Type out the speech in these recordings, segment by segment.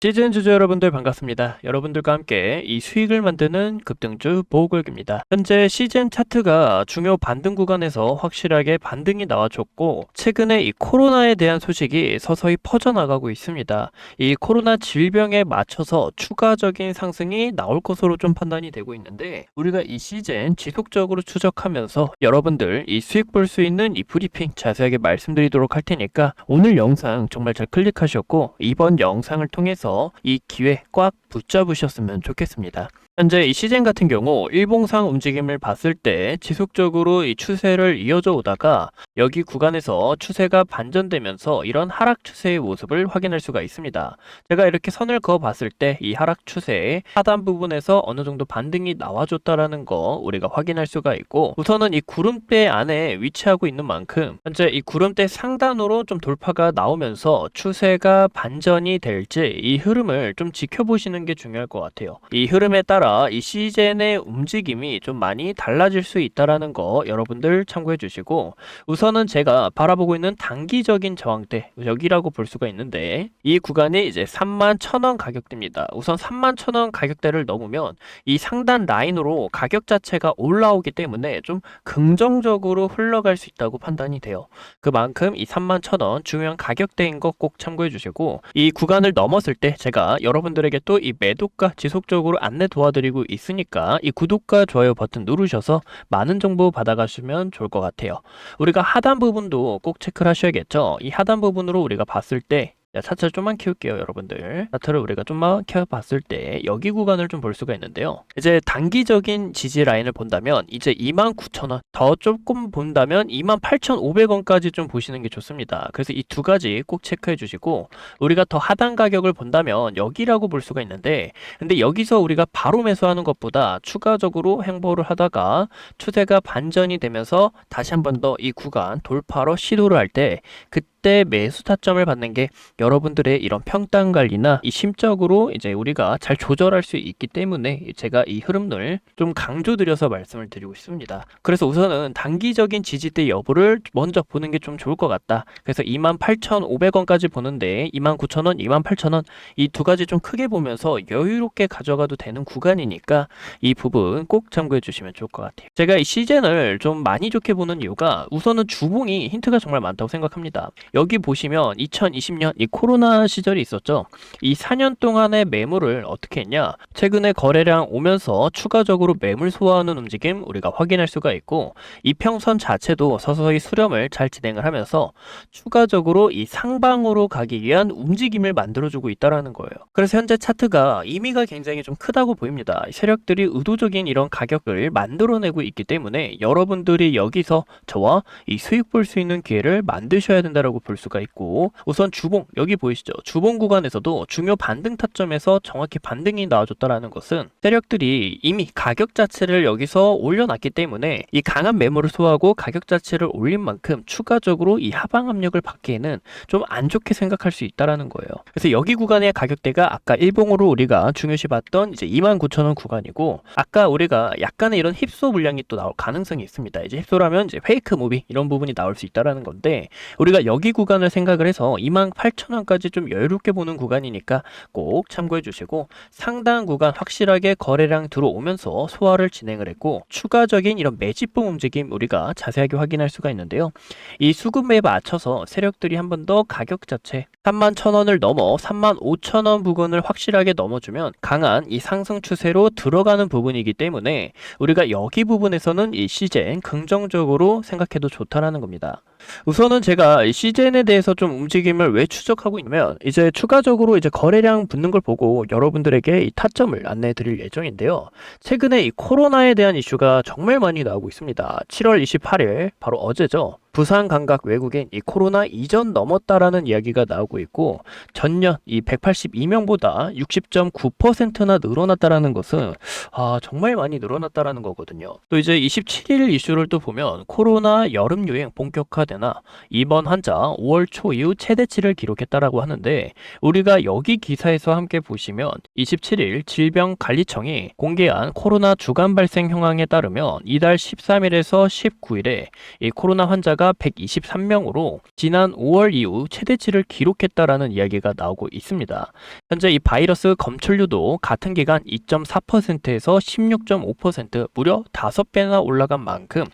시즌 주주 여러분들 반갑습니다. 여러분들과 함께 이 수익을 만드는 급등주 보호글입니다. 현재 시즌 차트가 중요 반등 구간에서 확실하게 반등이 나와줬고 최근에 이 코로나에 대한 소식이 서서히 퍼져나가고 있습니다. 이 코로나 질병에 맞춰서 추가적인 상승이 나올 것으로 좀 판단이 되고 있는데 우리가 이 시즌 지속적으로 추적하면서 여러분들 이 수익 볼 수 있는 이 브리핑 자세하게 말씀드리도록 할 테니까 오늘 영상 정말 잘 클릭하셨고 이번 영상을 통해서 이 기회 꽉 붙잡으셨으면 좋겠습니다. 현재 이 시즌 같은 경우 일봉상 움직임을 봤을 때 지속적으로 이 추세를 이어져 오다가 여기 구간에서 추세가 반전되면서 이런 하락 추세의 모습을 확인할 수가 있습니다. 제가 이렇게 선을 그어 봤을 때 이 하락 추세의 하단 부분에서 어느 정도 반등이 나와줬다라는 거 우리가 확인할 수가 있고 우선은 이 구름대 안에 위치하고 있는 만큼 현재 이 구름대 상단으로 좀 돌파가 나오면서 추세가 반전이 될지 이 흐름을 좀 지켜보시는 게 중요할 것 같아요. 이 흐름에 따라 이 시즌의 움직임이 좀 많이 달라질 수 있다라는 거 여러분들 참고해 주시고 우선은 제가 바라보고 있는 단기적인 저항대 여기라고 볼 수가 있는데 이 구간이 이제 3만 1,000원 가격대입니다. 우선 3만 1,000원 가격대를 넘으면 이 상단 라인으로 가격 자체가 올라오기 때문에 좀 긍정적으로 흘러갈 수 있다고 판단이 돼요. 그만큼 이 3만 1,000원 중요한 가격대인 거 꼭 참고해 주시고 이 구간을 넘었을 때 제가 여러분들에게 또 이 매도가 지속적으로 안내 도와드 리고 있으니까 이 구독과 좋아요 버튼 누르셔서 많은 정보 받아가시면 좋을 것 같아요. 우리가 하단 부분도 꼭 체크를 하셔야겠죠. 이 하단 부분으로 우리가 봤을 때 자, 차트를 좀만 키울게요, 여러분들. 차트를 우리가 좀만 켜봤을 때 여기 구간을 좀 볼 수가 있는데요. 이제 단기적인 지지 라인을 본다면 이제 29,000원, 더 조금 본다면 28,500원까지 좀 보시는 게 좋습니다. 그래서 이 두 가지 꼭 체크해 주시고 우리가 더 하단 가격을 본다면 여기라고 볼 수가 있는데 근데 여기서 우리가 바로 매수하는 것보다 추가적으로 행보를 하다가 추세가 반전이 되면서 다시 한 번 더 이 구간 돌파로 시도를 할 때 그때 매수 타점을 받는 게 여러분들의 이런 평단 관리나 이 심적으로 이제 우리가 잘 조절할 수 있기 때문에 제가 이 흐름을 좀 강조드려서 말씀을 드리고 있습니다. 그래서 우선은 단기적인 지지대 여부를 먼저 보는 게 좀 좋을 것 같다. 그래서 28,500원까지 보는데 29,000원, 28,000원 이 두 가지 좀 크게 보면서 여유롭게 가져가도 되는 구간이니까 이 부분 꼭 참고해 주시면 좋을 것 같아요. 제가 이 시즌을 좀 많이 좋게 보는 이유가 우선은 주봉이 힌트가 정말 많다고 생각합니다. 여기 보시면 2020년 이 코로나 시절이 있었죠. 이 4년 동안의 매물을 어떻게 했냐? 최근에 거래량 오면서 추가적으로 매물 소화하는 움직임 우리가 확인할 수가 있고 이 평선 자체도 서서히 수렴을 잘 진행을 하면서 추가적으로 이 상방으로 가기 위한 움직임을 만들어주고 있다라는 거예요. 그래서 현재 차트가 의미가 굉장히 좀 크다고 보입니다. 이 세력들이 의도적인 이런 가격을 만들어내고 있기 때문에 여러분들이 여기서 저와 이 수익 볼 수 있는 기회를 만드셔야 된다라고 볼 수가 있고 우선 주봉 여기 보이시죠? 주봉 구간에서도 중요 반등 타점에서 정확히 반등이 나와줬다라는 것은 세력들이 이미 가격 자체를 여기서 올려놨기 때문에 이 강한 매물을 소화하고 가격 자체를 올린 만큼 추가적으로 이 하방 압력을 받기에는 좀 안 좋게 생각할 수 있다라는 거예요. 그래서 여기 구간의 가격대가 아까 일봉으로 우리가 중요시 봤던 이제 29,000원 구간이고 아까 우리가 약간의 이런 힙소 물량이 또 나올 가능성이 있습니다. 이제 힙소라면 이제 페이크 무비 이런 부분이 나올 수 있다라는 건데 우리가 여기 구간을 생각을 해서 28,000원까지 좀 여유롭게 보는 구간이니까 꼭 참고해 주시고 상당 구간 확실하게 거래량 들어오면서 소화를 진행을 했고 추가적인 이런 매집봉 움직임 우리가 자세하게 확인할 수가 있는데요. 이 수급매에 맞춰서 세력들이 한 번 더 가격 자체 3만 1,000원을 넘어 3만 5천원 부근을 확실하게 넘어주면 강한 이 상승 추세로 들어가는 부분이기 때문에 우리가 여기 부분에서는 이 시젠 긍정적으로 생각해도 좋다라는 겁니다. 우선은 제가 이 시젠에 대해서 좀 움직임을 왜 추적하고 있냐면 이제 추가적으로 이제 거래량 붙는 걸 보고 여러분들에게 이 타점을 안내해 드릴 예정인데요. 최근에 이 코로나에 대한 이슈가 정말 많이 나오고 있습니다. 7월 28일 바로 어제죠. 부산 감각 외국인 이 코로나 이전 넘었다라는 이야기가 나오고 있고 전년 이 182명보다 60.9%나 늘어났다라는 것은 아 정말 많이 늘어났다라는 거거든요. 또 이제 27일 이슈를 또 보면 코로나 여름 유행 본격화되나 이번 환자 5월 초 이후 최대치를 기록했다라고 하는데 우리가 여기 기사에서 함께 보시면 27일 질병관리청이 공개한 코로나 주간 발생 현황에 따르면 이달 13일에서 19일에 이 코로나 환자가 가격대가 123명으로 지난 5월 이후 최대치를 기록했다라는 이야기가 나오고 있습니다. 현재 이 바이러스 검출률도 같은 기간 2.4%에서 16.5% 무려 5배나 올라간 만큼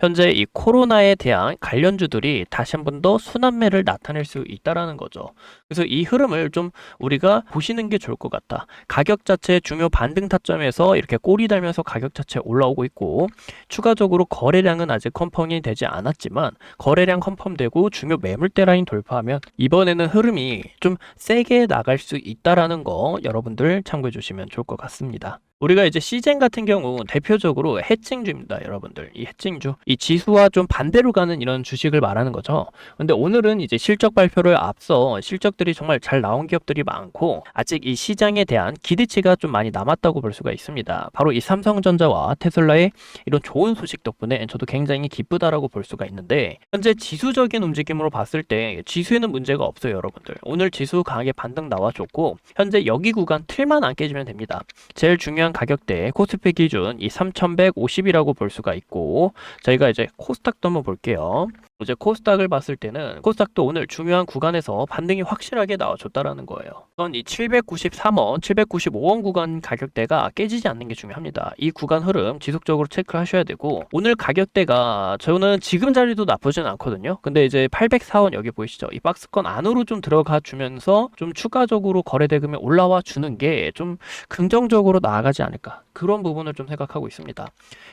현재 이 코로나에 대한 관련주들이 다시 한 번 더 순환매를 나타낼 수 있다라는 거죠. 그래서 이 흐름을 좀 우리가 보시는 게 좋을 것 같다. 가격 자체 중요 반등 타점에서 이렇게 꼬리 달면서 가격 자체 올라오고 있고 추가적으로 거래량은 아직 컨펌이 되지 않았지만 거래량 컨펌되고 중요 매물대 라인 돌파하면 이번에는 흐름이 좀 세게 나갈 수 있다라는 거 여러분들 참고해 주시면 좋을 것 같습니다. 우리가 이제 시젠 같은 경우 대표적으로 해칭주입니다, 여러분들. 이 해칭주, 이 지수와 좀 반대로 가는 이런 주식을 말하는 거죠. 근데 오늘은 이제 실적 발표를 앞서 실적들이 정말 잘 나온 기업들이 많고 아직 이 시장에 대한 기대치가 좀 많이 남았다고 볼 수가 있습니다. 바로 이 삼성전자와 테슬라의 이런 좋은 소식 덕분에 저도 굉장히 기쁘다라고 볼 수가 있는데 현재 지수적인 움직임으로 봤을 때 지수에는 문제가 없어요, 여러분들. 오늘 지수 강하게 반등 나와줬고 현재 여기 구간 틀만 안 깨지면 됩니다. 제일 중요한 가격대 코스피 기준 이 3150이라고 볼 수가 있고 저희가 이제 코스닥도 한번 볼게요. 이제 코스닥을 봤을 때는 코스닥도 오늘 중요한 구간에서 반등이 확실하게 나와줬다라는 거예요. 우선 이 793원, 795원 구간 가격대가 깨지지 않는 게 중요합니다. 이 구간 흐름 지속적으로 체크하셔야 되고 오늘 가격대가 저는 지금 자리도 나쁘진 않거든요. 근데 이제 804원 여기 보이시죠? 이 박스권 안으로 좀 들어가 주면서 좀 추가적으로 거래 대금이 올라와 주는 게 좀 긍정적으로 나아가지 않을까 그런 부분을 좀 생각하고 있습니다.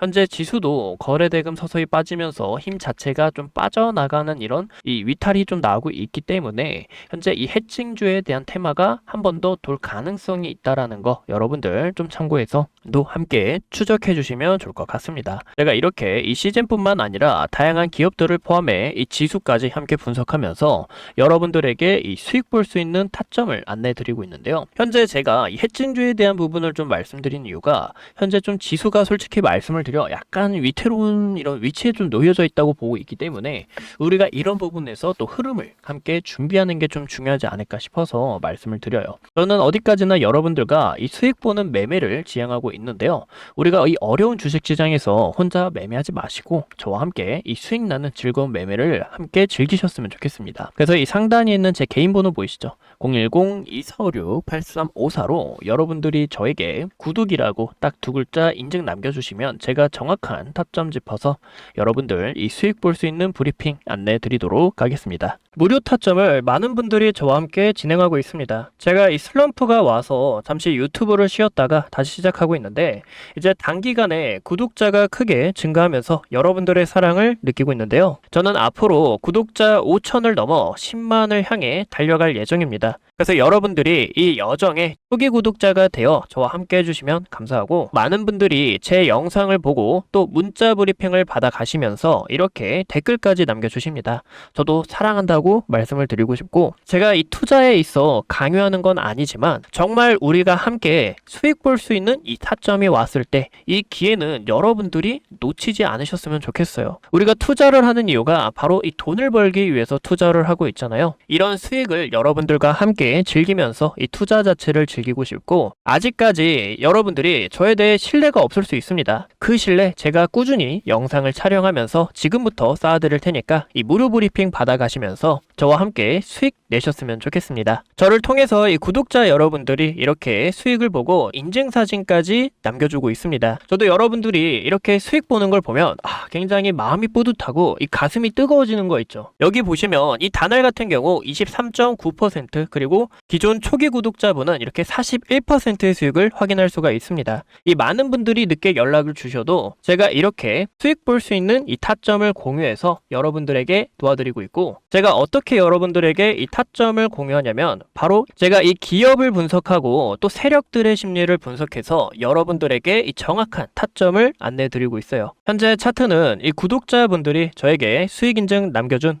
현재 지수도 거래 대금 서서히 빠지면서 힘 자체가 좀 빠져나가는 이런 이 위탈이 좀 나오고 있기 때문에 현재 이 해칭주에 대한 테마가 한 번 더 돌 가능성이 있다라는 거 여러분들 좀 참고해서 또 함께 추적해 주시면 좋을 것 같습니다. 제가 이렇게 이 시즌뿐만 아니라 다양한 기업들을 포함해 이 지수까지 함께 분석하면서 여러분들에게 이 수익 볼 수 있는 타점을 안내 드리고 있는데요. 현재 제가 이 해칭주에 대한 부분을 좀 말씀드린 이유가 현재 좀 지수가 솔직히 말씀을 드려 약간 위태로운 이런 위치에 좀 놓여져 있다고 보고 있기 때문에 우리가 이런 부분에서 또 흐름을 함께 준비하는 게 좀 중요하지 않을까 싶어서 말씀을 드려요. 저는 어디까지나 여러분들과 이 수익 보는 매매를 지향하고 있는데요. 우리가 이 어려운 주식 시장에서 혼자 매매하지 마시고 저와 함께 이 수익 나는 즐거운 매매를 함께 즐기셨으면 좋겠습니다. 그래서 이 상단에 있는 제 개인 번호 보이시죠? 010-2456-8354로 여러분들이 저에게 구독이라고 딱 두 글자 인증 남겨주시면 제가 정확한 타점 짚어서 여러분들 이 수익 볼 수 있는 브리핑 안내 드리도록 하겠습니다. 무료 타점을 많은 분들이 저와 함께 진행하고 있습니다. 제가 이 슬럼프가 와서 잠시 유튜브를 쉬었다가 다시 시작하고 있는데 이제 단기간에 구독자가 크게 증가하면서 여러분들의 사랑을 느끼고 있는데요. 저는 앞으로 구독자 5천을 넘어 10만을 향해 달려갈 예정입니다. 그래서 여러분들이 이 여정에 초기 구독자가 되어 저와 함께 해주시면 감사하고 많은 분들이 제 영상을 보고 또 문자 브리핑을 받아 가시면서 이렇게 댓글까지 남겨주십니다. 저도 사랑한다고 말씀을 드리고 싶고 제가 이 투자에 있어 강요하는 건 아니지만 정말 우리가 함께 수익 볼 수 있는 이 타점이 왔을 때 이 기회는 여러분들이 놓치지 않으셨으면 좋겠어요. 우리가 투자를 하는 이유가 바로 이 돈을 벌기 위해서 투자를 하고 있잖아요. 이런 수익을 여러분들과 함께 즐기면서 이 투자 자체를 즐기 고 싶고 아직까지 여러분들이 저에 대해 신뢰가 없을 수 있습니다. 그 신뢰 제가 꾸준히 영상을 촬영하면서 지금부터 쌓아드릴 테니까 이 무료 브리핑 받아가시면서 저와 함께 수익 내셨으면 좋겠습니다. 저를 통해서 이 구독자 여러분들이 이렇게 수익을 보고 인증사진까지 남겨주고 있습니다. 저도 여러분들이 이렇게 수익 보는 걸 보면 아, 굉장히 마음이 뿌듯하고 이 가슴이 뜨거워지는 거 있죠. 여기 보시면 이 단알 같은 경우 23.9% 그리고 기존 초기 구독자분은 이렇게 41%의 수익을 확인할 수가 있습니다. 이 많은 분들이 늦게 연락을 주셔도 제가 이렇게 수익 볼 수 있는 이 타점을 공유해서 여러분들에게 도와드리고 있고 제가 어떻게 여러분들에게 이 타점을 공유하냐면 바로 제가 이 기업을 분석하고 또 세력들의 심리를 분석해서 여러분들에게 이 정확한 타점을 안내 드리고 있어요. 현재 차트는 이 구독자분들이 저에게 수익 인증 남겨준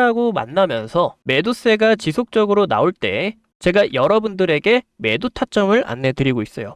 하고 만나면서 매도세가 지속적으로 나올 때 제가 여러분들에게 매도 타점을 안내 드리고 있어요.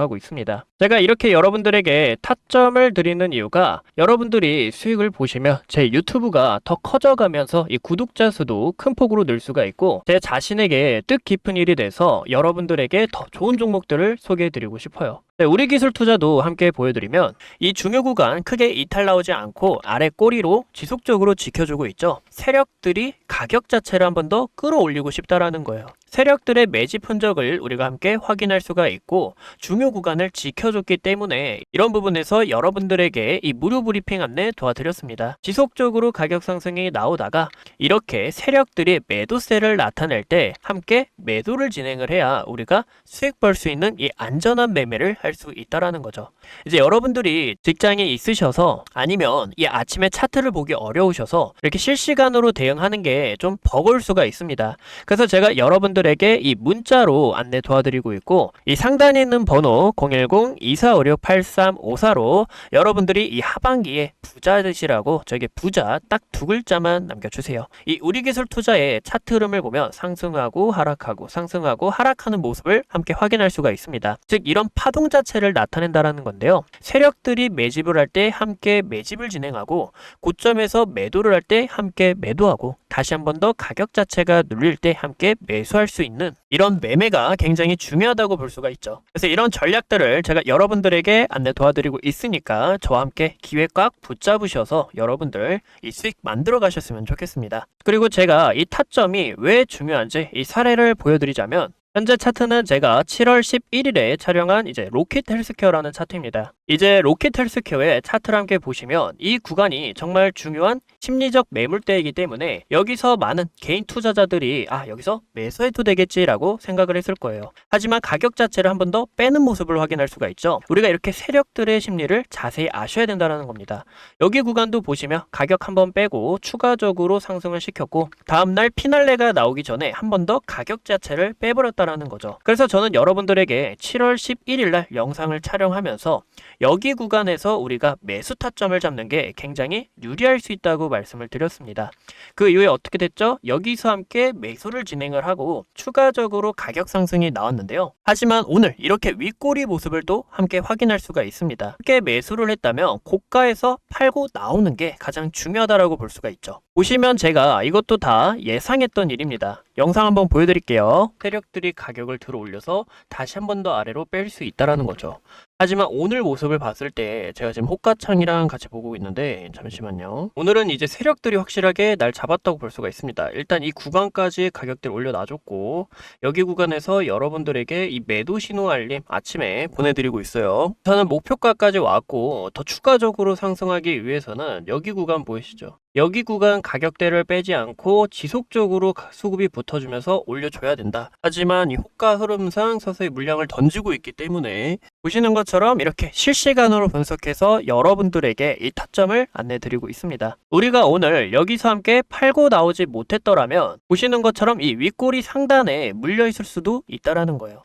하고 있습니다. 제가 이렇게 여러분들에게 타점을 드리는 이유가 여러분들이 수익을 보시면 제 유튜브가 더 커져가면서 이 구독자 수도 큰 폭으로 늘 수가 있고 제 자신에게 뜻깊은 일이 돼서 여러분들에게 더 좋은 종목들을 소개해 드리고 싶어요. 네, 우리 기술 투자도 함께 보여드리면 이 중요 구간 크게 이탈 나오지 않고 아래 꼬리로 지속적으로 지켜주고 있죠. 세력들이 가격 자체를 한 번 더 끌어올리고 싶다라는 거예요. 세력들의 매집 흔적을 우리가 함께 확인할 수가 있고 중요 구간을 지켜줬기 때문에 이런 부분에서 여러분들에게 이 무료 브리핑 안내 도와드렸습니다. 지속적으로 가격 상승이 나오다가 이렇게 세력들이 매도세를 나타낼 때 함께 매도를 진행을 해야 우리가 수익 벌 수 있는 이 안전한 매매를 할 수 있다라는 거죠. 이제 여러분들이 직장에 있으셔서 아니면 이 아침에 차트를 보기 어려우셔서 이렇게 실시간으로 대응하는 게 좀 버거울 수가 있습니다. 그래서 제가 여러분들 에게 이 문자로 안내 도와드리고 있고 이 상단에 있는 번호 010-2456-8354로 여러분들이 이 하반기에 부자 되시라고 저에게 부자 딱 두 글자만 남겨주세요. 이 우리 기술 투자의 차트 흐름을 보면 상승하고 하락하고 상승하고 하락하는 모습을 함께 확인할 수가 있습니다. 즉 이런 파동 자체를 나타낸다라는 건데요. 세력들이 매집을 할 때 함께 매집을 진행하고 고점에서 매도를 할 때 함께 매도하고 다시 한 번 더 가격 자체가 눌릴 때 함께 매수할 수 있는 이런 매매가 굉장히 중요하다고 볼 수가 있죠. 그래서 이런 전략들을 제가 여러분들에게 안내 도와드리고 있으니까 저와 함께 기회 꽉 붙잡으셔서 여러분들 이 수익 만들어 가셨으면 좋겠습니다. 그리고 제가 이 타점이 왜 중요한지 이 사례를 보여드리자면 현재 차트는 제가 7월 11일에 촬영한 이제 로켓 헬스케어라는 차트입니다. 이제 로켓 헬스케어의 차트를 함께 보시면 이 구간이 정말 중요한 심리적 매물대이기 때문에 여기서 많은 개인 투자자들이 아 여기서 매수해도 되겠지라고 생각을 했을 거예요. 하지만 가격 자체를 한 번 더 빼는 모습을 확인할 수가 있죠. 우리가 이렇게 세력들의 심리를 자세히 아셔야 된다는 겁니다. 여기 구간도 보시면 가격 한 번 빼고 추가적으로 상승을 시켰고 다음날 피날레가 나오기 전에 한 번 더 가격 자체를 빼버렸다라는 거죠. 그래서 저는 여러분들에게 7월 11일 날 영상을 촬영하면서 여기 구간에서 우리가 매수 타점을 잡는 게 굉장히 유리할 수 있다고 말씀을 드렸습니다. 그 이후에 어떻게 됐죠? 여기서 함께 매수를 진행을 하고 추가적으로 가격 상승이 나왔는데요. 하지만 오늘 이렇게 윗꼬리 모습을 또 함께 확인할 수가 있습니다. 함께 매수를 했다면 고가에서 팔고 나오는 게 가장 중요하다라고 볼 수가 있죠. 보시면 제가 이것도 다 예상했던 일입니다. 영상 한번 보여드릴게요. 세력들이 가격을 들어 올려서 다시 한 번 더 아래로 뺄 수 있다라는 거죠. 하지만 오늘 모습을 봤을 때 제가 지금 호가창이랑 같이 보고 있는데 잠시만요. 오늘은 이제 세력들이 확실하게 날 잡았다고 볼 수가 있습니다. 일단 이 구간까지 가격들 올려놔줬고 여기 구간에서 여러분들에게 이 매도 신호 알림 아침에 보내드리고 있어요. 저는 목표가까지 왔고 더 추가적으로 상승하기 위해서는 여기 구간 보이시죠? 여기 구간 가격대를 빼지 않고 지속적으로 가- 수급이 붙어주면서 올려줘야 된다. 하지만 이 호가 흐름상 서서히 물량을 던지고 있기 때문에 보시는 것처럼 이렇게 실시간으로 분석해서 여러분들에게 이 타점을 안내드리고 있습니다. 우리가 오늘 여기서 함께 팔고 나오지 못했더라면 보시는 것처럼 이 윗꼬리 상단에 물려 있을 수도 있다라는 거예요.